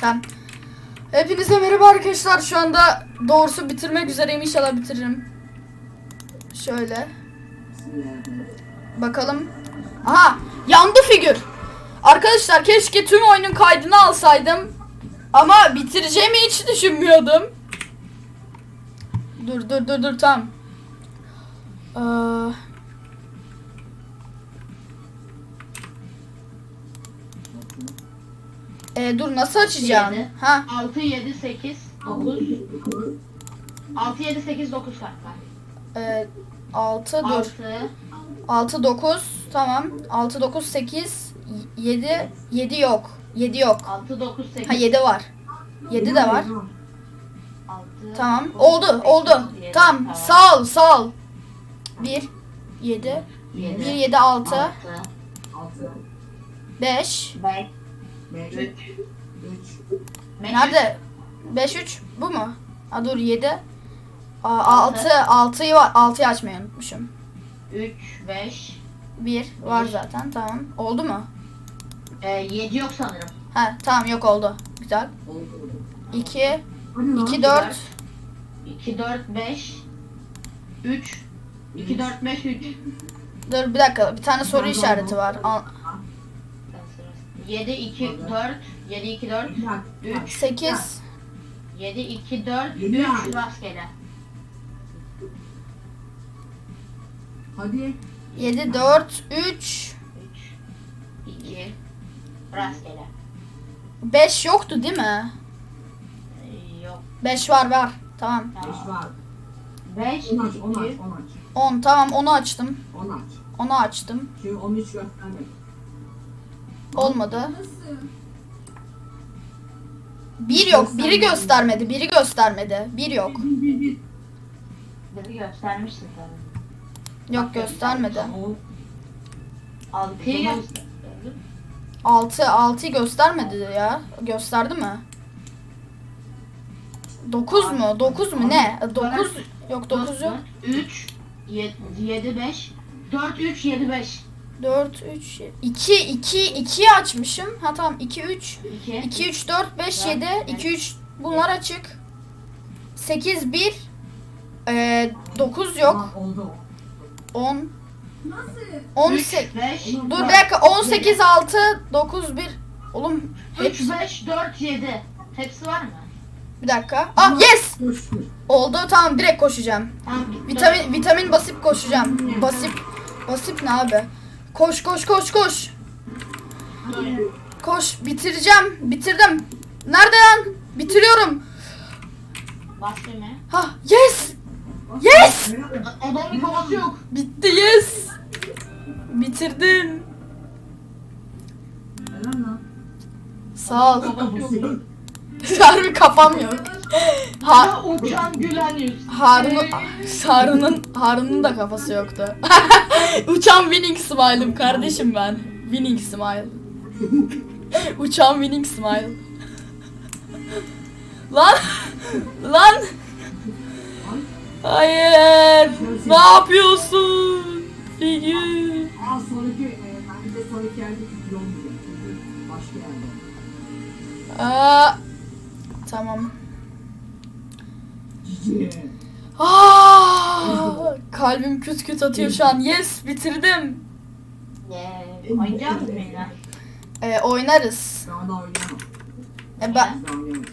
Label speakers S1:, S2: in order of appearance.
S1: Tamam. Hepinize merhaba arkadaşlar. Şu anda doğrusu bitirmek üzereyim. İnşallah bitiririm. Şöyle. Bakalım. Aha! Yandı figür. Arkadaşlar keşke tüm oyunun kaydını alsaydım. Ama bitireceğimi hiç düşünmüyordum. Dur dur dur dur tamam. Ee, e, dur nasıl açacağım?
S2: Yedi.
S1: Ha
S2: 6, 7, 8, 9. 6, 7, 8, 9 kart var.
S1: e, 6 dur.
S2: 6,
S1: 6 9 tamam. 6 9 8 7 7 yok. 7 yok.
S2: 6, 9, 8.
S1: Ha 7 var. 7 de var.
S2: 6,
S1: Tamam. Oldu, oldu. Tamam. Sağ ol, sağ ol. 1 7 1 7 6
S2: 6,
S1: 5
S2: 5, 3, 5,
S1: Nerede? 5 3 bu mu? Ha dur 7 6 6'yı var. 6'yı açmayı unutmuşum.
S2: 3, 5,
S1: 1 var zaten. Tamam. Oldu mu?
S2: e, 7 yok sanırım.
S1: Ha tamam yok oldu. Güzel. 2 2 4
S2: 2, 4, 5, 3, 2, 4, 5, 3.
S1: Dur bir dakika. Bir tane soru işareti var.
S2: 7, 2, 4, 7, 2, 4, 3,
S1: 8
S2: 7, 2, 4,
S3: Yedi
S2: 3
S3: var.
S2: rastgele.
S3: Hadi.
S1: 7 4 3
S2: 3, 2, rastgele.
S1: 5 yoktu değil mi?
S2: Ee, Yok.
S1: 5 var var. Tamam.
S3: Beş var.
S2: 5, 2,
S3: On aç, on aç, on aç.
S1: 10 tamam onu açtım.
S3: On aç.
S1: Onu açtım.
S3: Şimdi onu hiç gösterme.
S1: Olmadı. Bir yok. Biri göstermedi. Biri göstermedi. Bir yok.
S3: Bir, bir, bir.
S2: Dedi göstermiştin tabii.
S1: Yok göstermedi.
S3: O
S2: 6'yı gösterdim.
S1: 6 6'yı göstermedi ya. Gösterdi mi? 9 mu? 9 mu ne? 9 yok 9 yok.
S2: 3, 7, 5, 4, 3, 7, 5.
S1: 4 3 2 2 2'yi açmışım. Ha tamam 2 3
S2: 2,
S1: 2 3 4 5 7 2 3 bunlar açık. 8 1 e, 9 yok.
S3: Tamam, oldu.
S1: 10
S2: 3,
S1: 18
S2: 5,
S1: Dur bir dakika 18 6 9 1 Oğlum
S2: 3,
S1: hepsi
S2: 5, 4, 7. Hepsi var mı?
S1: bir dakika. Ah yes! Oldu tamam direkt koşacağım. Vitamin vitamin basıp koşacağım. Basıp basıp ne abi? Koş koş koş koş. Koş bitireceğim. Bitirdim. Nerede lan? Bitiriyorum.
S2: Başlayayım mı?
S1: Ha yes! Yes!
S2: Adamın kafası yok.
S1: Bitti yes! Bitirdim. Sağ ol. Harbi kafam yok. Ha
S2: uçan gülen yüz.
S1: Harun'un Harun'un Harun'un da kafası yoktu. Uçan winning smile'ım kardeşim ben. Winning smile. Uçan winning smile. lan lan Hayır. Ne yapıyorsun? Figür.
S3: Aa sonraki, e, ben de sonraki yerde. Çünkü başka yerde.
S1: Aa, tamam. Aa, kalbim küt küt atıyor şu an. Yes bitirdim.
S2: Yeah. Oynayacak mısın benimle?
S1: Ee, oynarız.
S3: Daha da oynayamam.
S1: E, ben
S3: Daha oynayamam.